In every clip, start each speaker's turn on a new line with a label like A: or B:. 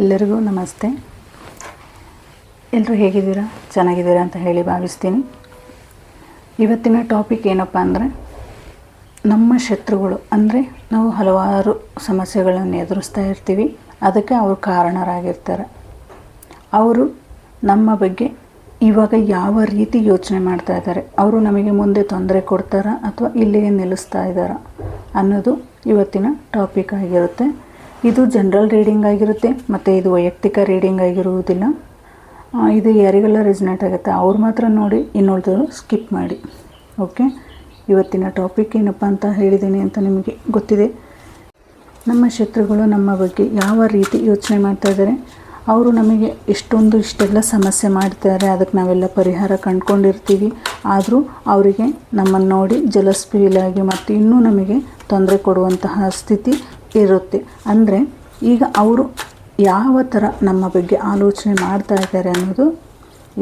A: ಎಲ್ಲರಿಗೂ ನಮಸ್ತೆ. ಎಲ್ಲರೂ ಹೇಗಿದ್ದೀರಾ? ಚೆನ್ನಾಗಿದ್ದೀರಾ ಅಂತ ಹೇಳಿ ಭಾವಿಸ್ತೀನಿ. ಇವತ್ತಿನ ಟಾಪಿಕ್ ಏನಪ್ಪ ಅಂದರೆ, ನಮ್ಮ ಶತ್ರುಗಳು, ಅಂದರೆ ನಾವು ಹಲವಾರು ಸಮಸ್ಯೆಗಳನ್ನು ಎದುರಿಸ್ತಾ ಇರ್ತೀವಿ. ಅದಕ್ಕೆ ಅವರು ಕಾರಣರಾಗಿರ್ತಾರೆ. ಅವರು ನಮ್ಮ ಬಗ್ಗೆ ಇವಾಗ ಯಾವ ರೀತಿ ಯೋಚನೆ ಮಾಡ್ತಾ ಇದ್ದಾರೆ? ಅವರು ನಮಗೆ ಮುಂದೆ ತೊಂದರೆ ಕೊಡ್ತಾರಾ ಅಥವಾ ಇಲ್ಲಿಗೆ ನಿಲ್ಲಿಸ್ತಾ ಇದ್ದಾರಾ ಅನ್ನೋದು ಇವತ್ತಿನ ಟಾಪಿಕ್ ಆಗಿರುತ್ತೆ. ಇದು ಜನರಲ್ ರೀಡಿಂಗ್ ಆಗಿರುತ್ತೆ, ಮತ್ತು ಇದು ವೈಯಕ್ತಿಕ ರೀಡಿಂಗ್ ಆಗಿರುವುದಿಲ್ಲ. ಇದು ಯಾರಿಗೆಲ್ಲ ರೆಸಿನೇಟ್ ಆಗುತ್ತೆ, ಅವ್ರು ಮಾತ್ರ ನೋಡಿ ಇನ್ನುಳಿದವರು ಸ್ಕಿಪ್ ಮಾಡಿ. ಓಕೆ ಇವತ್ತಿನ ಟಾಪಿಕ್ ಏನಪ್ಪ ಅಂತ ಹೇಳಿದ್ದೀನಿ ಅಂತ ನಿಮಗೆ ಗೊತ್ತಿದೆ. ನಮ್ಮ ಶತ್ರುಗಳು ನಮ್ಮ ಬಗ್ಗೆ ಯಾವ ರೀತಿ ಯೋಚನೆ ಮಾಡ್ತಾಯಿದ್ದಾರೆ ಅವರು ನಮಗೆ ಎಷ್ಟೊಂದು ಇಷ್ಟೆಲ್ಲ ಸಮಸ್ಯೆ ಮಾಡ್ತಾರೆ, ಅದಕ್ಕೆ ನಾವೆಲ್ಲ ಪರಿಹಾರ ಕಂಡುಕೊಂಡಿರ್ತೀವಿ. ಆದರೂ ಅವರಿಗೆ ನಮ್ಮನ್ನು ನೋಡಿ ಜಲಸ್ಪೀಲಾಗಿ ಮತ್ತು ಇನ್ನೂ ನಮಗೆ ತೊಂದರೆ ಕೊಡುವಂತಹ ಸ್ಥಿತಿ ಇರುತ್ತೆ. ಅಂದರೆ ಈಗ ಅವರು ಯಾವ ಥರ ನಮ್ಮ ಬಗ್ಗೆ ಆಲೋಚನೆ ಮಾಡ್ತಾ ಇದ್ದಾರೆ ಅನ್ನೋದು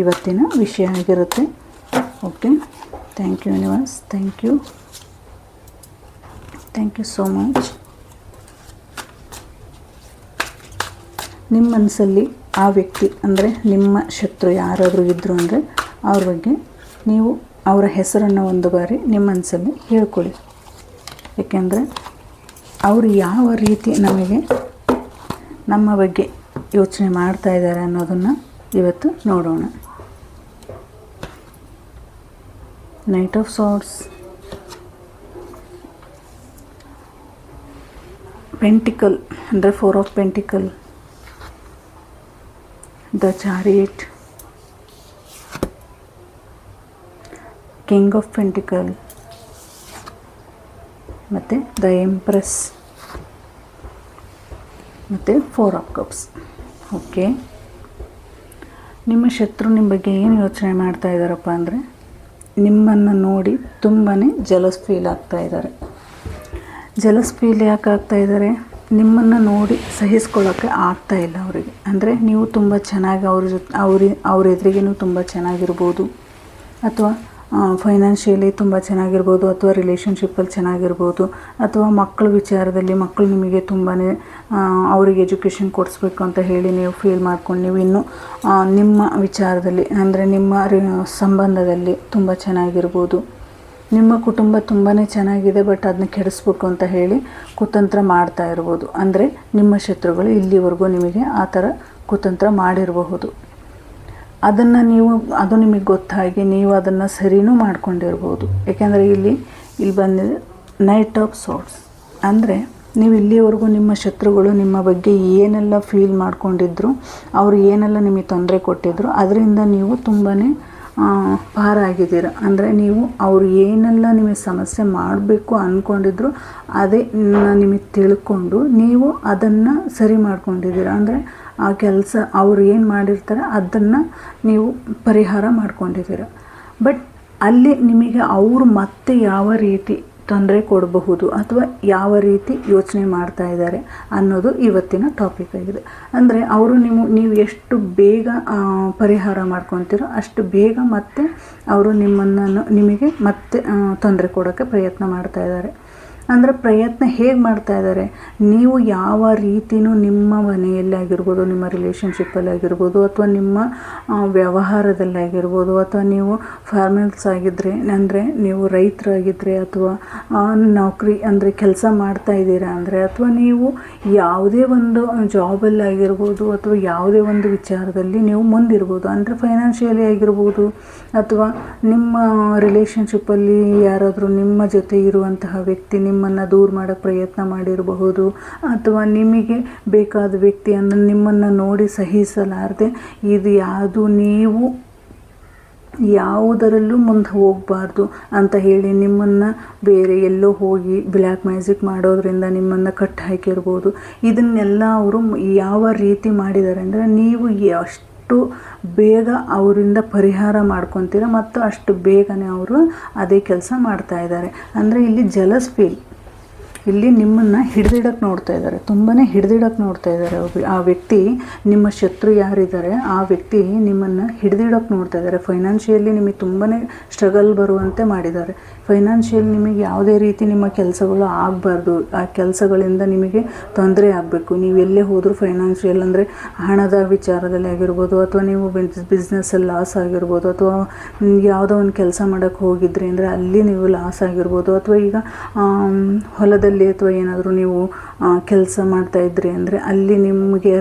A: ಇವತ್ತಿನ ವಿಷಯ ಆಗಿರುತ್ತೆ. Okay thank you universe thank you thank you so much ನಿಮ್ಮ ಮನಸ್ಸಲ್ಲಿ ಆ ವ್ಯಕ್ತಿ, ಅಂದರೆ ನಿಮ್ಮ ಶತ್ರು ಯಾರಾದರೂ ಇದ್ದರು ಅಂದರೆ ಅವ್ರ ಬಗ್ಗೆ ನೀವು ಅವರ ಹೆಸರನ್ನು ಒಂದು ಬಾರಿ ನಿಮ್ಮ ಮನಸ್ಸಲ್ಲಿ ಹೇಳ್ಕೊಳ್ಳಿ. ಏಕೆಂದರೆ ಅವರು ಯಾವ ರೀತಿ ನಮಗೆ ನಮ್ಮ ಬಗ್ಗೆ ಯೋಚನೆ ಮಾಡ್ತಾ ಇದ್ದಾರೆ ಅನ್ನೋದನ್ನು ಇವತ್ತು ನೋಡೋಣ. ನೈಟ್ ಆಫ್ ಸಾರ್ಟ್ಸ್ ಪೆಂಟಿಕಲ್ ಅಂದರೆ four of pentacle the chariot king of pentacle ಮತ್ತು ದ ಎಂಪ್ರೆಸ್ ಮತ್ತು ಫೋರ್ ಆಫ್ ಕಪ್ಸ್ ಓಕೆ ನಿಮ್ಮ ಶತ್ರು ನಿಮ್ಮ ಬಗ್ಗೆ ಏನು ಯೋಚನೆ ಮಾಡ್ತಾ ಇದ್ದಾರಪ್ಪ ಅಂದರೆ, ನಿಮ್ಮನ್ನು ನೋಡಿ ತುಂಬಾ ಜಲಸ್ ಫೀಲ್ ಆಗ್ತಾ ಇದ್ದಾರೆ ಜಲಸ್ ಫೀಲ್ ಯಾಕೆ ಆಗ್ತಾ ಇದ್ದಾರೆ ನಿಮ್ಮನ್ನು ನೋಡಿ ಸಹಿಸ್ಕೊಳ್ಳೋಕ್ಕೆ ಆಗ್ತಾ ಇಲ್ಲ ಅವರಿಗೆ. ಅಂದರೆ ನೀವು ತುಂಬ ಚೆನ್ನಾಗಿ ಅವ್ರ ಜೊತೆ, ಅವ್ರ ಅವ್ರ ಎದುರಿಗೇನು ತುಂಬ ಚೆನ್ನಾಗಿರ್ಬೋದು. ಅಥವಾ ಫೈನಾನ್ಷಿಯಲಿ ತುಂಬ ಚೆನ್ನಾಗಿರ್ಬೋದು, ಅಥವಾ ರಿಲೇಷನ್ಶಿಪ್ಪಲ್ಲಿ ಚೆನ್ನಾಗಿರ್ಬೋದು, ಅಥವಾ ಮಕ್ಕಳ ವಿಚಾರದಲ್ಲಿ ಮಕ್ಕಳು ನಿಮಗೆ ತುಂಬಾ ಅವ್ರಿಗೆ ಎಜುಕೇಷನ್ ಕೊಡಿಸ್ಬೇಕು ಅಂತ ಹೇಳಿ ನೀವು ಫೀಲ್ ಮಾಡ್ಕೊಂಡು ನೀವು ಇನ್ನೂ ನಿಮ್ಮ ವಿಚಾರದಲ್ಲಿ, ಅಂದರೆ ನಿಮ್ಮ ಸಂಬಂಧದಲ್ಲಿ ತುಂಬ ಚೆನ್ನಾಗಿರ್ಬೋದು. ನಿಮ್ಮ ಕುಟುಂಬ ತುಂಬಾ ಚೆನ್ನಾಗಿದೆ ಬಟ್ ಅದನ್ನ ಕೆಡಿಸ್ಬೇಕು ಅಂತ ಹೇಳಿ ಕುತಂತ್ರ ಮಾಡ್ತಾ ಇರ್ಬೋದು. ಅಂದರೆ ನಿಮ್ಮ ಶತ್ರುಗಳು ಇಲ್ಲಿವರೆಗೂ ನಿಮಗೆ ಆ ಥರ ಕುತಂತ್ರ ಮಾಡಿರಬಹುದು. ಅದನ್ನು ನೀವು, ಅದು ನಿಮಗೆ ಗೊತ್ತಾಗಿ ನೀವು ಅದನ್ನು ಸರಿನೂ ಮಾಡ್ಕೊಂಡಿರ್ಬೋದು. ಯಾಕೆಂದರೆ ಇಲ್ಲಿ ಇಲ್ಲಿ ಬಂದಿದೆ ನೈಟ್ ಆಫ್ ಸೋರ್ಟ್ಸ್ ಅಂದರೆ ನೀವು ಇಲ್ಲಿವರೆಗೂ ನಿಮ್ಮ ಶತ್ರುಗಳು ನಿಮ್ಮ ಬಗ್ಗೆ ಏನೆಲ್ಲ ಫೀಲ್ ಮಾಡ್ಕೊಂಡಿದ್ರು, ಅವರು ಏನೆಲ್ಲ ನಿಮಗೆ ತೊಂದರೆ ಕೊಟ್ಟಿದ್ರು, ಅದರಿಂದ ನೀವು ತುಂಬಾ ಪಾರಾಗಿದ್ದೀರ. ಅಂದರೆ ನೀವು ಅವರು ಏನೆಲ್ಲ ನಿಮಗೆ ಸಮಸ್ಯೆ ಮಾಡಬೇಕು ಅಂದ್ಕೊಂಡಿದ್ರು ಅದೇ ನಿಮಗೆ ತಿಳ್ಕೊಂಡು ನೀವು ಅದನ್ನು ಸರಿ ಮಾಡ್ಕೊಂಡಿದ್ದೀರ. ಅಂದರೆ ಆ ಕೆಲಸ ಅವ್ರು ಏನು ಮಾಡಿರ್ತಾರೆ ಅದನ್ನು ನೀವು ಪರಿಹಾರ ಮಾಡ್ಕೊಂಡಿದ್ದೀರ. ಬಟ್ ಅಲ್ಲಿ ನಿಮಗೆ ಅವರು ಮತ್ತೆ ಯಾವ ರೀತಿ ತೊಂದರೆ ಕೊಡಬಹುದು ಅಥವಾ ಯಾವ ರೀತಿ ಯೋಚನೆ ಮಾಡ್ತಾ ಇದ್ದಾರೆ ಅನ್ನೋದು ಇವತ್ತಿನ ಟಾಪಿಕ್ ಆಗಿದೆ. ಅಂದರೆ ಅವರು ನೀವು ನೀವು ಎಷ್ಟು ಬೇಗ ಪರಿಹಾರ ಮಾಡ್ಕೊತೀರೋ ಅಷ್ಟು ಬೇಗ ಮತ್ತೆ ಅವರು ನಿಮ್ಮನ್ನು, ನಿಮಗೆ ಮತ್ತೆ ತೊಂದರೆ ಕೊಡೋಕ್ಕೆ ಪ್ರಯತ್ನ ಮಾಡ್ತಾ ಇದ್ದಾರೆ. ಅಂದರೆ ಪ್ರಯತ್ನ ಹೇಗೆ ಮಾಡ್ತಾ ಇದ್ದಾರೆ ನೀವು ಯಾವ ರೀತಿಯೂ ನಿಮ್ಮ ಮನೆಯಲ್ಲಿ ಆಗಿರ್ಬೋದು, ನಿಮ್ಮ ರಿಲೇಷನ್ಶಿಪ್ಪಲ್ಲಿ ಆಗಿರ್ಬೋದು, ಅಥವಾ ನಿಮ್ಮ ವ್ಯವಹಾರದಲ್ಲಿ ಆಗಿರ್ಬೋದು, ಅಥವಾ ನೀವು ಫಾರ್ಮಲ್ಸ್ ಆಗಿದ್ದರೆ ಅಂದರೆ ನೀವು ರೈತರಾಗಿದ್ದರೆ ಅಥವಾ ನೌಕರಿ, ಅಂದರೆ ಕೆಲಸ ಮಾಡ್ತಾ ಇದ್ದೀರಾ ಅಂದರೆ, ಅಥವಾ ನೀವು ಯಾವುದೇ ಒಂದು ಜಾಬಲ್ಲಿ ಆಗಿರ್ಬೋದು, ಅಥವಾ ಯಾವುದೇ ಒಂದು ವಿಚಾರದಲ್ಲಿ ನೀವು ಮುಂದಿರ್ಬೋದು, ಅಂದರೆ ಫೈನಾನ್ಷಿಯಲಿ ಆಗಿರ್ಬೋದು, ಅಥವಾ ನಿಮ್ಮ ರಿಲೇಷನ್ಶಿಪ್ಪಲ್ಲಿ ಯಾರಾದರೂ ನಿಮ್ಮ ಜೊತೆ ಇರುವಂತಹ ವ್ಯಕ್ತಿ ನಿಮ್ಮನ್ನು ದೂರ ಮಾಡೋಕ್ಕೆ ಪ್ರಯತ್ನ ಮಾಡಿರಬಹುದು ಅಥವಾ ನಿಮಗೆ ಬೇಕಾದ ವ್ಯಕ್ತಿಯನ್ನು ನಿಮ್ಮನ್ನು ನೋಡಿ ಸಹಿಸಲಾರದೆ ಇದು ಯಾವುದು ನೀವು ಯಾವುದರಲ್ಲೂ ಮುಂದೆ ಹೋಗಬಾರ್ದು ಅಂತ ಹೇಳಿ ನಿಮ್ಮನ್ನು ಬೇರೆ ಎಲ್ಲೋ ಹೋಗಿ ಬ್ಲ್ಯಾಕ್ ಮ್ಯಾಜಿಕ್ ಮಾಡೋದ್ರಿಂದ ನಿಮ್ಮನ್ನು ಕಟ್ ಹಾಕಿರ್ಬೋದು. ಇದನ್ನೆಲ್ಲ ಅವರು ಯಾವ ರೀತಿ ಮಾಡಿದ್ದಾರೆ ಅಂದರೆ ನೀವು ಅಷ್ಟು ಬೇಗ ಅವರಿಂದ ಪರಿಹಾರ ಮಾಡ್ಕೊತೀರ ಮತ್ತು ಅಷ್ಟು ಬೇಗನೆ ಅವರು ಅದೇ ಕೆಲಸ ಮಾಡ್ತಾ ಇದ್ದಾರೆ. ಅಂದರೆ ಇಲ್ಲಿ ಜಲಸ್ ಫೀಲ್ ಇಲ್ಲಿ ನಿಮ್ಮನ್ನು ಹಿಡಿದಿಡಕ್ಕೆ ನೋಡ್ತಾ ಇದ್ದಾರೆ. ತುಂಬಾ ಹಿಡಿದಿಡಕ್ಕೆ ನೋಡ್ತಾ ಇದ್ದಾರೆ ಆ ವ್ಯಕ್ತಿ. ನಿಮ್ಮ ಶತ್ರು ಯಾರಿದ್ದಾರೆ ಆ ವ್ಯಕ್ತಿ ನಿಮ್ಮನ್ನು ಹಿಡಿದಿಡಕ್ಕೆ ನೋಡ್ತಾ ಇದ್ದಾರೆ. ಫೈನಾನ್ಷಿಯಲಿ ನಿಮಗೆ ತುಂಬಾ ಸ್ಟ್ರಗಲ್ ಬರುವಂತೆ ಮಾಡಿದ್ದಾರೆ. ಫೈನಾನ್ಷಿಯಲ್ ನಿಮಗೆ ಯಾವುದೇ ರೀತಿ ನಿಮ್ಮ ಕೆಲಸಗಳು ಆಗಬಾರ್ದು. ಆ ಕೆಲಸಗಳಿಂದ ನಿಮಗೆ ತೊಂದರೆ ಆಗಬೇಕು. ನೀವು ಎಲ್ಲೇ ಹೋದರೂ ಫೈನಾನ್ಷಿಯಲ್ ಅಂದರೆ ಹಣದ ವಿಚಾರದಲ್ಲಿ ಆಗಿರ್ಬೋದು ಅಥವಾ ನೀವು ಬಿಸ್ನೆಸ್ಸಲ್ಲಿ ಲಾಸ್ ಆಗಿರ್ಬೋದು ಅಥವಾ ಯಾವುದೋ ಒಂದು ಕೆಲಸ ಮಾಡೋಕ್ಕೆ ಹೋಗಿದ್ರಿ ಅಂದರೆ ಅಲ್ಲಿ ನೀವು ಲಾಸ್ ಆಗಿರ್ಬೋದು ಅಥವಾ ಈಗ ಆಮ್, ಹೊಲದಲ್ಲಿ ಅಥವಾ ಏನಾದರೂ ನೀವು ಕೆಲಸ ಮಾಡ್ತಾ ಇದ್ರಿ ಅಂದರೆ ಅಲ್ಲಿ ನಿಮಗೆ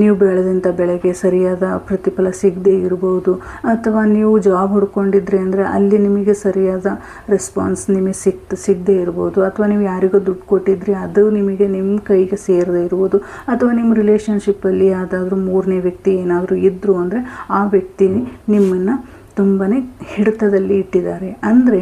A: ನೀವು ಬೆಳೆದಂಥ ಬೆಳೆಗೆ ಸರಿಯಾದ ಪ್ರತಿಫಲ ಸಿಗದೇ ಇರ್ಬೋದು. ಅಥವಾ ನೀವು ಜಾಬ್ ಹುಡ್ಕೊಂಡಿದ್ರಿ ಅಂದರೆ ಅಲ್ಲಿ ನಿಮಗೆ ಸರಿಯಾದ ರೆಸ್ಪಾನ್ಸ್ ನಿಮಗೆ ಸಿಕ್ತ, ಸಿಗದೇ ಇರ್ಬೋದು. ಅಥವಾ ನೀವು ಯಾರಿಗೋ ದುಡ್ಡು ಕೊಟ್ಟಿದ್ರಿ, ಅದು ನಿಮಗೆ ನಿಮ್ಮ ಕೈಗೆ ಸೇರದೇ ಇರ್ಬೋದು. ಅಥವಾ ನಿಮ್ಮ ರಿಲೇಷನ್ಶಿಪ್ಪಲ್ಲಿ ಯಾವುದಾದ್ರೂ ಮೂರನೇ ವ್ಯಕ್ತಿ ಏನಾದರೂ ಇದ್ದರು ಅಂದರೆ ಆ ವ್ಯಕ್ತಿ ನಿಮ್ಮನ್ನು ತುಂಬಾ ಹಿಡಿತದಲ್ಲಿ ಇಟ್ಟಿದ್ದಾರೆ. ಅಂದರೆ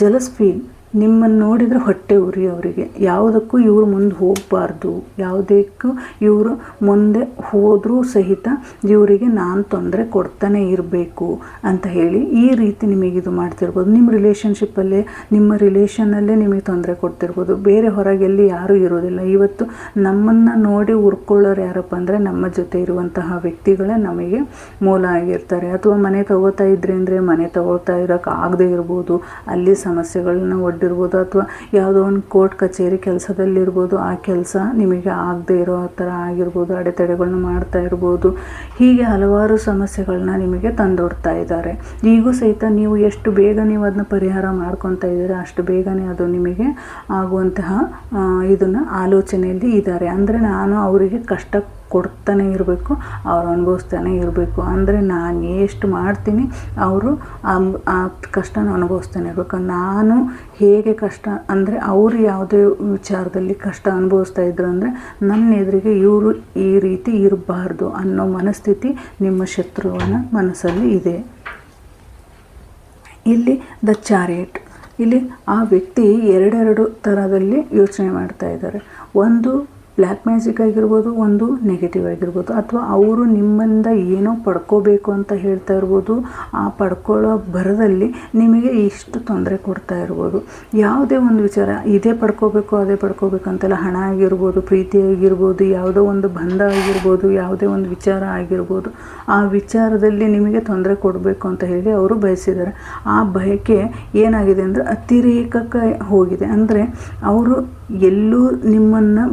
A: ಜಲಸ್ ಫೀಲ್ ನಿಮ್ಮನ್ನು ನೋಡಿದರೆ ಹೊಟ್ಟೆ ಉರಿ ಅವರಿಗೆ. ಯಾವುದಕ್ಕೂ ಇವರು ಮುಂದೆ ಹೋಗಬಾರ್ದು. ಯಾವುದಕ್ಕೂ ಇವರು ಮುಂದೆ ಹೋದರೂ ಸಹಿತ ಇವರಿಗೆ ನಾನು ತೊಂದರೆ ಕೊಡ್ತಾನೆ ಇರಬೇಕು ಅಂತ ಹೇಳಿ ಈ ರೀತಿ ನಿಮಗೆ ಇದು ಮಾಡ್ತಿರ್ಬೋದು. ನಿಮ್ಮ ರಿಲೇಷನ್ಶಿಪ್ಪಲ್ಲೇ ನಿಮ್ಮ ರಿಲೇಷನ್ನಲ್ಲೇ ನಿಮಗೆ ತೊಂದರೆ ಕೊಡ್ತಿರ್ಬೋದು. ಬೇರೆ ಹೊರಗೆಲ್ಲಿ ಯಾರೂ ಇರೋದಿಲ್ಲ. ಇವತ್ತು ನಮ್ಮನ್ನು ನೋಡಿ ಉರ್ಕೊಳ್ಳೋರು ಯಾರಪ್ಪ ಅಂದರೆ ನಮ್ಮ ಜೊತೆ ಇರುವಂತಹ ವ್ಯಕ್ತಿಗಳೇ ನಮಗೆ ಮೂಲ ಆಗಿರ್ತಾರೆ. ಅಥವಾ ಮನೆ ತಗೋತಾ ಇದ್ರೆ ಅಂದರೆ ಮನೆ ತಗೋತಾ ಇರೋಕ್ಕಾಗದೇ ಇರ್ಬೋದು. ಅಲ್ಲಿ ಸಮಸ್ಯೆಗಳನ್ನ ಒಡ್ಡಿರ್ಬೋದು ಅಥವಾ ಯಾವುದೋ ಒಂದು ಕೋರ್ಟ್ ಕಚೇರಿ ಕೆಲಸದಲ್ಲಿರ್ಬೋದು, ಆ ಕೆಲಸ ನಿಮಗೆ ಆಗದೆ ಇರೋ ಥರ ಆಗಿರ್ಬೋದು ಅಡೆತಡೆಗಳನ್ನ ಮಾಡ್ತಾ ಇರ್ಬೋದು, ಹೀಗೆ ಹಲವಾರು ಸಮಸ್ಯೆಗಳನ್ನ ನಿಮಗೆ ತಂದೊಡ್ತಾ ಇದ್ದಾರೆ. ಈಗೂ ಸಹಿತ ನೀವು ಎಷ್ಟು ಬೇಗ ನೀವು ಅದನ್ನ ಪರಿಹಾರ ಮಾಡ್ಕೊತಾ ಇದ್ದೀರಾ, ಅಷ್ಟು ಬೇಗನೆ ಅದು ನಿಮಗೆ ಆಗುವಂತಹ ಇದನ್ನು ಆಲೋಚನೆಯಲ್ಲಿ ಇದ್ದಾರೆ. ಅಂದರೆ ನಾನು ಅವರಿಗೆ ಕಷ್ಟ ಕೊಡ್ತಾನೆ ಇರಬೇಕು, ಅವ್ರು ಅನುಭವಿಸ್ತಾನೆ ಇರಬೇಕು. ಅಂದರೆ ನಾನು ಎಷ್ಟು ಮಾಡ್ತೀನಿ, ಅವರು ಆ ಕಷ್ಟನ ಅನುಭವಿಸ್ತಾನೆ ಇರಬೇಕು. ನಾನು ಹೇಗೆ ಕಷ್ಟ, ಅಂದರೆ ಅವರು ಯಾವುದೇ ವಿಚಾರದಲ್ಲಿ ಕಷ್ಟ ಅನುಭವಿಸ್ತಾ ಇದ್ರು ಅಂದರೆ ನನ್ನ ಎದುರಿಗೆ ಇವರು ಈ ರೀತಿ ಇರಬಾರ್ದು ಅನ್ನೋ ಮನಸ್ಥಿತಿ ನಿಮ್ಮ ಶತ್ರುವನ ಮನಸ್ಸಲ್ಲಿ ಇದೆ. ಇಲ್ಲಿ ದ ಚಾರಿಯಟ್. ಇಲ್ಲಿ ಆ ವ್ಯಕ್ತಿ ಎರಡೆರಡು ಥರದಲ್ಲಿ ಯೋಚನೆ ಮಾಡ್ತಾ ಇದ್ದಾರೆ. ಒಂದು ಬ್ಲ್ಯಾಕ್ ಮ್ಯಾಜಿಕ್ ಆಗಿರ್ಬೋದು, ಒಂದು ನೆಗೆಟಿವ್ ಆಗಿರ್ಬೋದು. ಅಥವಾ ಅವರು ನಿಮ್ಮಿಂದ ಏನೋ ಪಡ್ಕೋಬೇಕು ಅಂತ ಹೇಳ್ತಾ ಇರ್ಬೋದು, ಆ ಪಡ್ಕೊಳ್ಳೋ ಭರದಲ್ಲಿ ನಿಮಗೆ ಇಷ್ಟು ತೊಂದರೆ ಕೊಡ್ತಾ ಇರ್ಬೋದು. ಯಾವುದೇ ಒಂದು ವಿಚಾರ, ಇದೇ ಪಡ್ಕೋಬೇಕು, ಅದೇ ಪಡ್ಕೋಬೇಕು ಅಂತೆಲ್ಲ ಹಣ ಆಗಿರ್ಬೋದು, ಪ್ರೀತಿ ಆಗಿರ್ಬೋದು, ಯಾವುದೋ ಒಂದು ಬಂಧ ಆಗಿರ್ಬೋದು, ಯಾವುದೇ ಒಂದು ವಿಚಾರ ಆಗಿರ್ಬೋದು, ಆ ವಿಚಾರದಲ್ಲಿ ನಿಮಗೆ ತೊಂದರೆ ಕೊಡಬೇಕು ಅಂತ ಹೇಳಿ ಅವರು ಬಯಸಿದ್ದಾರೆ. ಆ ಬಯಕೆ ಏನಾಗಿದೆ ಅಂದರೆ ಅತಿರೇಕಕ್ಕೆ ಹೋಗಿದೆ. ಅಂದರೆ ಅವರು ಎಲ್ಲೂ ನಿಮ್ಮನ್ನು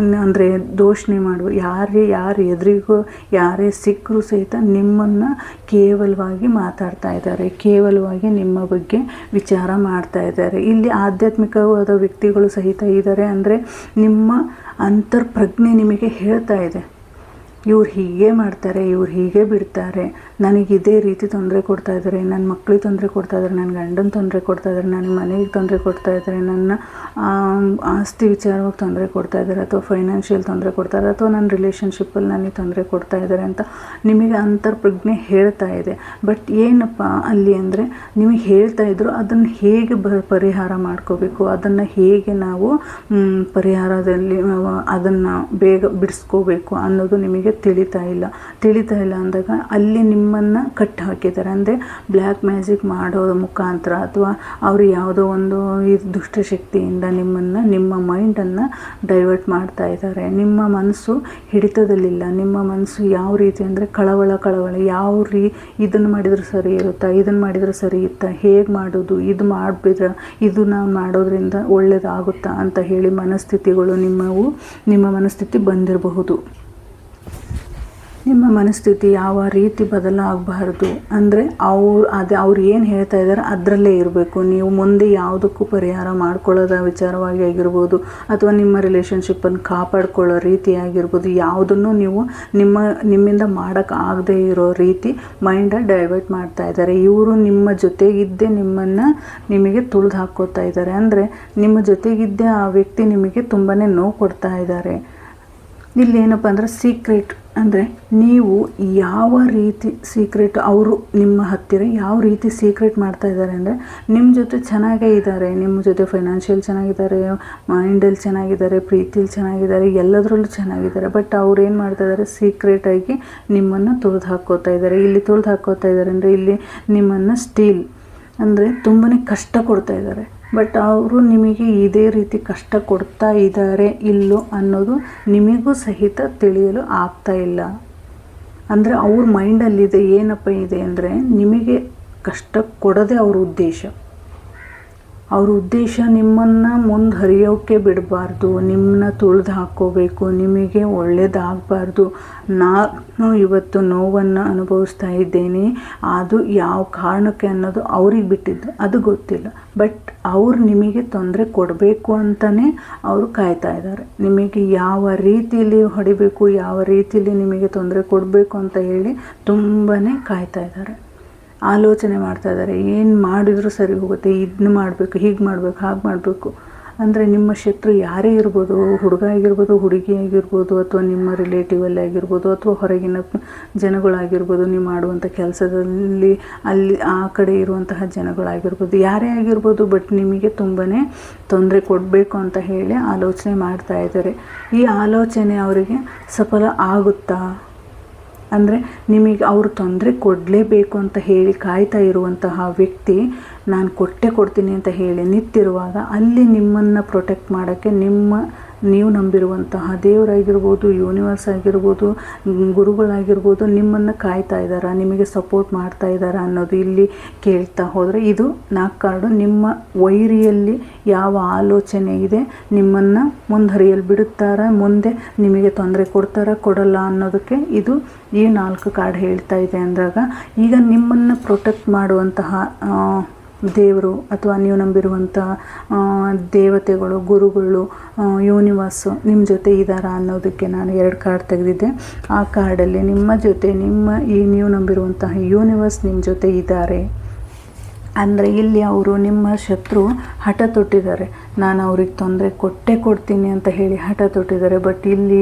A: ಅಂದರೆ ದೋಷಣೆ ಮಾಡುವ ಯಾರೇ, ಯಾರು ಎದುರಿಗೂ, ಯಾರೇ ಸಿಕ್ಕರೂ ಸಹಿತ ನಿಮ್ಮನ್ನು ಕೇವಲವಾಗಿ ಮಾತಾಡ್ತಾ ಇದ್ದಾರೆ. ಕೇವಲವಾಗಿ ನಿಮ್ಮ ಬಗ್ಗೆ ವಿಚಾರ ಮಾಡ್ತಾ ಇದ್ದಾರೆ. ಇಲ್ಲಿ ಆಧ್ಯಾತ್ಮಿಕವಾದ ವ್ಯಕ್ತಿಗಳು ಸಹಿತ ಇದ್ದಾರೆ ಅಂದರೆ ನಿಮ್ಮ ಅಂತರ್ಪ್ರಜ್ಞೆ ನಿಮಗೆ ಹೇಳ್ತಾ ಇದೆ. ಇವ್ರು ಹೀಗೆ ಮಾಡ್ತಾರೆ, ಇವ್ರು ಹೀಗೆ ಬಿಡ್ತಾರೆ. ನನಗೆ ಇದೇ ರೀತಿ ತೊಂದರೆ ಕೊಡ್ತಾ ಇದ್ದಾರೆ ನನ್ನ ಮಕ್ಳಿಗೆ ತೊಂದರೆ ಕೊಡ್ತಾ ಇದ್ದಾರೆ ನನ್ನ ಗಂಡನ ತೊಂದರೆ ಕೊಡ್ತಾ ಇದ್ದಾರೆ ನನ್ನ ಮನೆಗೆ ತೊಂದರೆ ಕೊಡ್ತಾ ಇದ್ದಾರೆ ನನ್ನ ಆಸ್ತಿ ವಿಚಾರವಾಗಿ ತೊಂದರೆ ಕೊಡ್ತಾ ಇದ್ದಾರೆ ಅಥವಾ ಫೈನಾನ್ಷಿಯಲ್ ತೊಂದರೆ ಕೊಡ್ತಾ ಇದ್ದಾರೆ ಅಥವಾ ನನ್ನ ರಿಲೇಷನ್ಶಿಪ್ಪಲ್ಲಿ ನನಗೆ ತೊಂದರೆ ಕೊಡ್ತಾ ಇದ್ದಾರೆ ಅಂತ ನಿಮಗೆ ಅಂತರ್ಪ್ರಜ್ಞೆ ಹೇಳ್ತಾ ಇದೆ. ಬಟ್ ಏನಪ್ಪ ಅಲ್ಲಿ ಅಂದರೆ ನಿಮಗೆ ಹೇಳ್ತಾ ಇದ್ರು ಅದನ್ನು ಹೇಗೆ ಬ, ಪರಿಹಾರ ಮಾಡ್ಕೋಬೇಕು? ಅದನ್ನು ಹೇಗೆ ನಾವು ಪರಿಹಾರದಲ್ಲಿ ಅದನ್ನು ಬೇಗ ಬಿಡಿಸ್ಕೋಬೇಕು ಅನ್ನೋದು ನಿಮಗೆ ತಿಳಿತಾ ಇಲ್ಲ. ತಿಳಿತಾ ಇಲ್ಲ ಅಂದಾಗ ಅಲ್ಲಿ ನಿಮ್ಮನ್ನು ಕಟ್ ಹಾಕಿದ್ದಾರೆ ಅಂದರೆ ಬ್ಲ್ಯಾಕ್ ಮ್ಯಾಜಿಕ್ ಮಾಡೋ ಮುಖಾಂತರ ಅಥವಾ ಅವರು ಯಾವುದೋ ಒಂದು ಈ ದುಷ್ಟಶಕ್ತಿಯಿಂದ ನಿಮ್ಮನ್ನು, ನಿಮ್ಮ ಮೈಂಡನ್ನು ಡೈವರ್ಟ್ ಮಾಡ್ತಾ ಇದ್ದಾರೆ. ನಿಮ್ಮ ಮನಸ್ಸು ಹಿಡಿತದಲ್ಲಿಲ್ಲ. ನಿಮ್ಮ ಮನಸ್ಸು ಯಾವ ರೀತಿ ಅಂದರೆ ಕಳವಳ ಕಳವಳ, ಯಾವ ರೀ ಇದನ್ನು ಮಾಡಿದ್ರೆ ಸರಿ ಇರುತ್ತಾ ಇದನ್ನು ಮಾಡಿದರೆ ಸರಿ ಇತ್ತಾ, ಹೇಗೆ ಮಾಡೋದು, ಇದು ಮಾಡಿಬಿಟ್ರೆ ಇದು ನಾವು ಮಾಡೋದ್ರಿಂದ ಒಳ್ಳೆಯದಾಗುತ್ತಾ ಅಂತ ಹೇಳಿ ಮನಸ್ಥಿತಿಗಳು ನಿಮ್ಮವು, ನಿಮ್ಮ ಮನಸ್ಥಿತಿ ಬಂದಿರಬಹುದು. ನಿಮ್ಮ ಮನಸ್ಥಿತಿ ಯಾವ ರೀತಿ ಬದಲಾಗಬಾರ್ದು ಅಂದರೆ ಅವ್ರು ಅದೇ ಅವ್ರು ಏನು ಹೇಳ್ತಾ ಇದ್ದಾರೆ ಅದರಲ್ಲೇ ಇರಬೇಕು. ನೀವು ಮುಂದೆ ಯಾವುದಕ್ಕೂ ಪರಿಹಾರ ಮಾಡ್ಕೊಳ್ಳೋದ ವಿಚಾರವಾಗಿ ಆಗಿರ್ಬೋದು ಅಥವಾ ನಿಮ್ಮ ರಿಲೇಷನ್ಶಿಪ್ಪನ್ನು ಕಾಪಾಡ್ಕೊಳ್ಳೋ ರೀತಿ ಆಗಿರ್ಬೋದು, ಯಾವುದನ್ನು ನೀವು ನಿಮ್ಮ, ನಿಮ್ಮಿಂದ ಮಾಡೋಕ್ಕಾಗದೇ ಇರೋ ರೀತಿ ಮೈಂಡ ಡೈವರ್ಟ್ ಮಾಡ್ತಾ ಇದ್ದಾರೆ ಇವರು ನಿಮ್ಮ ಜೊತೆಗಿದ್ದೇ ನಿಮ್ಮನ್ನು ನಿಮಗೆ ತುಳಿದು ಹಾಕೋತಾ ಇದ್ದಾರೆ ಅಂದರೆ ನಿಮ್ಮ ಜೊತೆಗಿದ್ದೇ ಆ ವ್ಯಕ್ತಿ ನಿಮಗೆ ತುಂಬಾ ನೋವು ಕೊಡ್ತಾ ಇದ್ದಾರೆ ಇಲ್ಲಿ ಏನಪ್ಪ ಅಂದರೆ ಸೀಕ್ರೆಟ್ ಅಂದರೆ ನೀವು ಯಾವ ರೀತಿ ಸೀಕ್ರೆಟ್ ಅವರು ನಿಮ್ಮ ಹತ್ತಿರ ಯಾವ ರೀತಿ ಸೀಕ್ರೆಟ್ ಮಾಡ್ತಾ ಇದ್ದಾರೆ ಅಂದರೆ ನಿಮ್ಮ ಜೊತೆ ಚೆನ್ನಾಗೇ ಇದ್ದಾರೆ, ನಿಮ್ಮ ಜೊತೆ ಫೈನಾನ್ಷಿಯಲ್ ಚೆನ್ನಾಗಿದ್ದಾರೆ ಮೈಂಡಲ್ಲಿ ಚೆನ್ನಾಗಿದ್ದಾರೆ, ಪ್ರೀತಿಲಿ ಚೆನ್ನಾಗಿದ್ದಾರೆ, ಎಲ್ಲದರಲ್ಲೂ ಚೆನ್ನಾಗಿದ್ದಾರೆ. ಬಟ್ ಅವ್ರು ಏನು ಮಾಡ್ತಾ ಇದ್ದಾರೆ? ಸೀಕ್ರೆಟಾಗಿ ನಿಮ್ಮನ್ನು ತುಳಿದು ಹಾಕೋತಾ ಇದ್ದಾರೆ. ಇಲ್ಲಿ ತುಳಿದು ಹಾಕೋತಾ ಇದ್ದಾರೆ ಅಂದರೆ ಇಲ್ಲಿ ನಿಮ್ಮನ್ನು ಸ್ಟೀಲ್ ಅಂದರೆ ತುಂಬಾ ಕಷ್ಟ ಕೊಡ್ತಾ ಇದ್ದಾರೆ. ಬಟ್ ಅವರು ನಿಮಗೆ ಇದೇ ರೀತಿ ಕಷ್ಟ ಕೊಡ್ತಾ ಇದ್ದಾರೆ, ಇಲ್ಲೋ ಅನ್ನೋದು ನಿಮಗೂ ಸಹಿತ ತಿಳಿಯಲು ಆಗ್ತಾ ಇಲ್ಲ. ಅಂದರೆ ಅವ್ರ ಮೈಂಡಲ್ಲಿದೆ ಏನಪ್ಪ ಇದೆ ಅಂದರೆ ನಿಮಗೆ ಕಷ್ಟ ಕೊಡೋದೇ ಅವ್ರ ಉದ್ದೇಶ. ಅವ್ರ ಉದ್ದೇಶ ನಿಮ್ಮನ್ನು ಮುಂದೆ ಹರಿಯೋಕ್ಕೆ ಬಿಡಬಾರ್ದು ನಿಮ್ಮನ್ನ ತುಳಿದು ಹಾಕ್ಕೋಬೇಕು ನಿಮಗೆ ಒಳ್ಳೇದಾಗಬಾರ್ದು. ನಾನು ಇವತ್ತು ನೋವನ್ನು ಅನುಭವಿಸ್ತಾ ಇದ್ದೇನೆ, ಅದು ಯಾವ ಕಾರಣಕ್ಕೆ ಅನ್ನೋದು ಅವ್ರಿಗೆ ಬಿಟ್ಟಿದ್ದು, ಅದು ಗೊತ್ತಿಲ್ಲ. ಬಟ್ ಅವ್ರು ನಿಮಗೆ ತೊಂದರೆ ಕೊಡಬೇಕು ಅಂತಲೇ ಅವರು ಕಾಯ್ತಾ ಇದ್ದಾರೆ. ನಿಮಗೆ ಯಾವ ರೀತಿಯಲ್ಲಿ ಹೊಡಿಬೇಕು, ಯಾವ ರೀತಿಯಲ್ಲಿ ನಿಮಗೆ ತೊಂದರೆ ಕೊಡಬೇಕು ಅಂತ ಹೇಳಿ ತುಂಬಾ ಕಾಯ್ತಾ ಇದ್ದಾರೆ. ಆಲೋಚನೆ ಮಾಡ್ತಾ ಇದ್ದಾರೆ. ಏನು ಮಾಡಿದರೂ ಸರಿ ಹೋಗುತ್ತೆ. ಇದನ್ನ ಮಾಡಬೇಕು, ಹೀಗೆ ಮಾಡಬೇಕು, ಹಾಗೆ ಮಾಡಬೇಕು. ಅಂದರೆ ನಿಮ್ಮ ಶತ್ರು ಯಾರೇ ಇರ್ಬೋದು, ಹುಡುಗ ಆಗಿರ್ಬೋದು, ಹುಡುಗಿ ಆಗಿರ್ಬೋದು, ಅಥವಾ ನಿಮ್ಮ ರಿಲೇಟಿವಲ್ಲಿ ಆಗಿರ್ಬೋದು, ಅಥವಾ ಹೊರಗಿನ ಜನಗಳಾಗಿರ್ಬೋದು, ನೀವು ಮಾಡುವಂಥ ಕೆಲಸದಲ್ಲಿ ಅಲ್ಲಿ ಆ ಕಡೆ ಇರುವಂತಹ ಜನಗಳಾಗಿರ್ಬೋದು, ಯಾರೇ ಆಗಿರ್ಬೋದು ಬಟ್ ನಿಮಗೆ ತುಂಬಾ ತೊಂದರೆ ಕೊಡಬೇಕು ಅಂತ ಹೇಳಿ ಆಲೋಚನೆ ಮಾಡ್ತಾ ಇದ್ದಾರೆ. ಈ ಆಲೋಚನೆ ಅವರಿಗೆ ಸಫಲ ಆಗುತ್ತಾ? ಅಂದರೆ ನಿಮಗೆ ಅವರು ತೊಂದರೆ ಕೊಡಲೇಬೇಕು ಅಂತ ಹೇಳಿ ಕಾಯ್ತಾ ಇರುವಂತಹ ವ್ಯಕ್ತಿ ನಾನು ಕೊಟ್ಟೆ ಕೊಡ್ತೀನಿ ಅಂತ ಹೇಳಿ ನಿಂತಿರುವಾಗ ಅಲ್ಲಿ ನಿಮ್ಮನ್ನು ಪ್ರೊಟೆಕ್ಟ್ ಮಾಡೋಕ್ಕೆ ನಿಮ್ಮ ನೀವು ನಂಬಿರುವಂತಹ ದೇವರಾಗಿರ್ಬೋದು ಯೂನಿವರ್ಸ್ ಆಗಿರ್ಬೋದು, ಗುರುಗಳಾಗಿರ್ಬೋದು ನಿಮ್ಮನ್ನು ಕಾಯ್ತಾ ಇದ್ದಾರಾ, ನಿಮಗೆ ಸಪೋರ್ಟ್ ಮಾಡ್ತಾ ಇದ್ದಾರಾ ಅನ್ನೋದು ಇಲ್ಲಿ ಕೇಳ್ತಾ ಹೋದರೆ ಇದು ನಾಲ್ಕು ಕಾರ್ಡು. ನಿಮ್ಮ ವೈರಿಯಲ್ಲಿ ಯಾವ ಆಲೋಚನೆ ಇದೆ, ನಿಮ್ಮನ್ನು ಮುಂದುವರಿಯಲು ಬಿಡುತ್ತಾರ, ಮುಂದೆ ನಿಮಗೆ ತೊಂದರೆ ಕೊಡ್ತಾರಾ, ಕೊಡಲ್ಲ ಅನ್ನೋದಕ್ಕೆ ಇದು ಈ ನಾಲ್ಕು ಕಾರ್ಡ್ ಹೇಳ್ತಾ ಇದೆ ಅಂದಾಗ ಈಗ ನಿಮ್ಮನ್ನು ಪ್ರೊಟೆಕ್ಟ್ ಮಾಡುವಂತಹ ದೇವರು ಅಥವಾ ನೀವು ನಂಬಿರುವಂಥ ದೇವತೆಗಳು, ಗುರುಗಳು ಯೂನಿವರ್ಸು ನಿಮ್ಮ ಜೊತೆ ಇದ್ದಾರಾ ಅನ್ನೋದಕ್ಕೆ ನಾನು ಎರಡು ಕಾರ್ಡ್ ತೆಗೆದಿದ್ದೆ. ಆ ಕಾರ್ಡಲ್ಲಿ ನಿಮ್ಮ ಜೊತೆ, ನಿಮ್ಮ ಈ ನೀವು ನಂಬಿರುವಂತಹ ಯೂನಿವರ್ಸ್ ನಿಮ್ಮ ಜೊತೆ ಇದ್ದಾರೆ. ಅಂದರೆ ಇಲ್ಲಿ ಅವರು ನಿಮ್ಮ ಶತ್ರು ಹಠ ತೊಟ್ಟಿದ್ದಾರೆ. ನಾನು ಅವ್ರಿಗೆ ತೊಂದರೆ ಕೊಟ್ಟೇ ಕೊಡ್ತೀನಿ ಅಂತ ಹೇಳಿ ಹಠ ತೊಟ್ಟಿದ್ದಾರೆ. ಬಟ್ ಇಲ್ಲಿ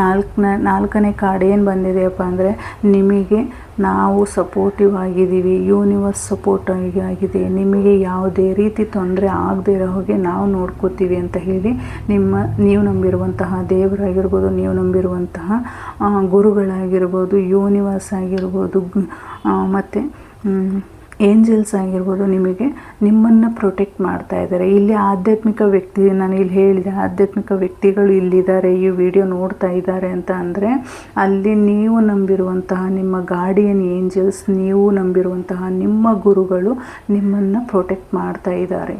A: ನಾಲ್ಕನೇ ನಾಲ್ಕನೇ ಕಾರ್ಡ್ ಏನು ಬಂದಿದೆಯಪ್ಪ ಅಂದರೆ ನಿಮಗೆ ನಾವು ಸಪೋರ್ಟಿವ್ ಆಗಿದ್ದೀವಿ. ಯೂನಿವರ್ಸ್ ಸಪೋರ್ಟ್ ಆಗಿದೆ. ನಿಮಗೆ ಯಾವುದೇ ರೀತಿ ತೊಂದರೆ ಆಗದೇ ಇರೋ ಹಾಗೆ ನಾವು ನೋಡ್ಕೋತೀವಿ ಅಂತ ಹೇಳಿ ನಿಮ್ಮ, ನೀವು ನಂಬಿರುವಂತಹ ದೇವರಾಗಿರ್ಬೋದು, ನೀವು ನಂಬಿರುವಂತಹ ಗುರುಗಳಾಗಿರ್ಬೋದು ಯೂನಿವರ್ಸ್ ಆಗಿರ್ಬೋದು ಮತ್ತು ಏಂಜಲ್ಸ್ ಆಗಿರ್ಬೋದು ನಿಮಗೆ ನಿಮ್ಮನ್ನು ಪ್ರೊಟೆಕ್ಟ್ ಮಾಡ್ತಾ ಇದ್ದಾರೆ. ಇಲ್ಲಿ ಆಧ್ಯಾತ್ಮಿಕ ವ್ಯಕ್ತಿ, ನಾನು ಇಲ್ಲಿ ಹೇಳಿದೆ, ಆಧ್ಯಾತ್ಮಿಕ ವ್ಯಕ್ತಿಗಳು ಇಲ್ಲಿದ್ದಾರೆ, ಈ ವಿಡಿಯೋ ನೋಡ್ತಾ ಇದ್ದಾರೆ ಅಂತ ಅಂದರೆ ಅಲ್ಲಿ ನೀವು ನಂಬಿರುವಂತಹ ನಿಮ್ಮ ಗಾರ್ಡಿಯನ್ ಏಂಜಲ್ಸ್, ನೀವು ನಂಬಿರುವಂತಹ ನಿಮ್ಮ ಗುರುಗಳು ನಿಮ್ಮನ್ನು ಪ್ರೊಟೆಕ್ಟ್ ಮಾಡ್ತಾ ಇದ್ದಾರೆ.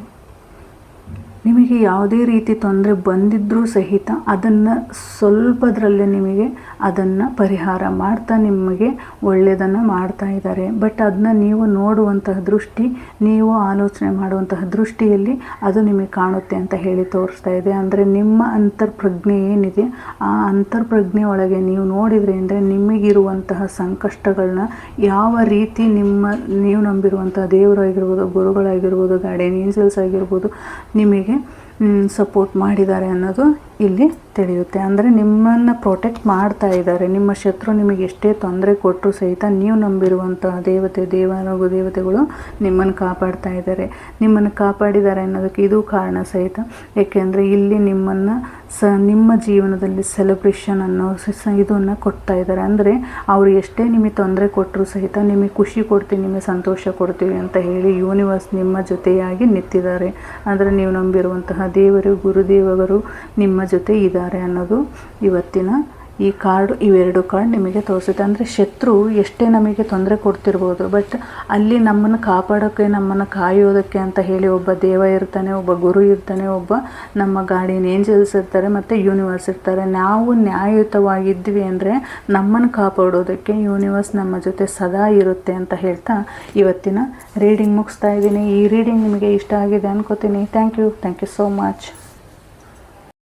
A: ನಿಮಗೆ ಯಾವುದೇ ರೀತಿ ತೊಂದರೆ ಬಂದಿದ್ದರೂ ಸಹಿತ ಅದನ್ನು ಸ್ವಲ್ಪದರಲ್ಲೇ ನಿಮಗೆ ಅದನ್ನು ಪರಿಹಾರ ಮಾಡ್ತಾ ನಿಮಗೆ ಒಳ್ಳೆಯದನ್ನು ಮಾಡ್ತಾ ಇದ್ದಾರೆ. ಬಟ್ ಅದನ್ನ ನೀವು ನೋಡುವಂತಹ ದೃಷ್ಟಿ, ನೀವು ಆಲೋಚನೆ ಮಾಡುವಂತಹ ದೃಷ್ಟಿಯಲ್ಲಿ ಅದು ನಿಮಗೆ ಕಾಣುತ್ತೆ ಅಂತ ಹೇಳಿ ತೋರಿಸ್ತಾ ಇದೆ. ಅಂದರೆ ನಿಮ್ಮ ಅಂತರ್ಪ್ರಜ್ಞೆ ಏನಿದೆ, ಆ ಅಂತರ್ಪ್ರಜ್ಞೆ ಒಳಗೆ ನೀವು ನೋಡಿದರೆ ಅಂದರೆ ನಿಮಗಿರುವಂತಹ ಸಂಕಷ್ಟಗಳನ್ನ ಯಾವ ರೀತಿ ನಿಮ್ಮ, ನೀವು ನಂಬಿರುವಂತಹ ದೇವರಾಗಿರ್ಬೋದು, ಗುರುಗಳಾಗಿರ್ಬೋದು ಗಾಡಿಯನ್ ಏಂಜಲ್ಸ್ ಆಗಿರ್ಬೋದು, ನಿಮಗೆ ಸಪೋರ್ಟ್ ಮಾಡಿದ್ದಾರೆ ಅನ್ನೋದು ಇಲ್ಲಿ ತಿಳಿಯುತ್ತೆ. ಅಂದರೆ ನಿಮ್ಮನ್ನು ಪ್ರೊಟೆಕ್ಟ್ ಮಾಡ್ತಾ ಇದ್ದಾರೆ. ನಿಮ್ಮ ಶತ್ರು ನಿಮಗೆ ಎಷ್ಟೇ ತೊಂದರೆ ಕೊಟ್ಟರು ಸಹಿತ ನೀವು ನಂಬಿರುವಂತಹ ದೇವತೆ ದೇವಾನುಗು ದೇವತೆಗಳು ನಿಮ್ಮನ್ನು ಕಾಪಾಡ್ತಾ ಇದ್ದಾರೆ. ನಿಮ್ಮನ್ನು ಕಾಪಾಡಿದ್ದಾರೆ ಅನ್ನೋದಕ್ಕೆ ಇದು ಕಾರಣ ಸಹಿತ. ಏಕೆಂದರೆ ಇಲ್ಲಿ ನಿಮ್ಮನ್ನು ಸ, ನಿಮ್ಮ ಜೀವನದಲ್ಲಿ ಸೆಲೆಬ್ರೇಷನ್ ಅನ್ನೋ ಇದನ್ನು ಕೊಡ್ತಾ ಇದ್ದಾರೆ. ಅಂದರೆ ಅವರು ಎಷ್ಟೇ ನಿಮಗೆ ತೊಂದರೆ ಕೊಟ್ಟರು ಸಹಿತ ನಿಮಗೆ ಖುಷಿ ಕೊಡ್ತೀವಿ, ನಿಮಗೆ ಸಂತೋಷ ಕೊಡ್ತೀವಿ ಅಂತ ಹೇಳಿ ಯೂನಿವರ್ಸ್ ನಿಮ್ಮ ಜೊತೆಯಾಗಿ ನಿಂತಿದ್ದಾರೆ. ಅಂದರೆ ನೀವು ನಂಬಿರುವಂತಹ ದೇವರು ಗುರುದೇವರು ನಿಮ್ಮ ಜೊತೆ ಇದ್ದಾರೆ ಅನ್ನೋದು ಇವತ್ತಿನ ಈ ಕಾರ್ಡ್, ಇವೆರಡು ಕಾರ್ಡ್ ನಿಮಗೆ ತೋರಿಸುತ್ತೆ. ಅಂದರೆ ಶತ್ರು ಎಷ್ಟೇ ನಮಗೆ ತೊಂದರೆ ಕೊಡ್ತಿರ್ಬೋದು ಬಟ್ ಅಲ್ಲಿ ನಮ್ಮನ್ನು ಕಾಪಾಡೋಕ್ಕೆ ನಮ್ಮನ್ನು ಕಾಯೋದಕ್ಕೆ ಅಂತ ಹೇಳಿ ಒಬ್ಬ ದೇವ ಇರ್ತಾನೆ, ಒಬ್ಬ ಗುರು ಇರ್ತಾನೆ, ಒಬ್ಬ ನಮ್ಮ ಗಾಡಿನ ಏಂಜಲ್ಸ್ ಇರ್ತಾರೆ ಮತ್ತು ಯೂನಿವರ್ಸ್ ಇರ್ತಾರೆ. ನಾವು ನ್ಯಾಯಯುತವಾಗಿದ್ವಿ ಅಂದರೆ ನಮ್ಮನ್ನು ಕಾಪಾಡೋದಕ್ಕೆ ಯೂನಿವರ್ಸ್ ನಮ್ಮ ಜೊತೆ ಸದಾ ಇರುತ್ತೆ ಅಂತ ಹೇಳ್ತಾ ಇವತ್ತಿನ ರೀಡಿಂಗ್ ಮುಗಿಸ್ತಾ ಇದ್ದೀನಿ. ಈ ರೀಡಿಂಗ್ ನಿಮಗೆ ಇಷ್ಟ ಆಗಿದೆ ಅನ್ಕೋತೀನಿ. Thank you thank you so much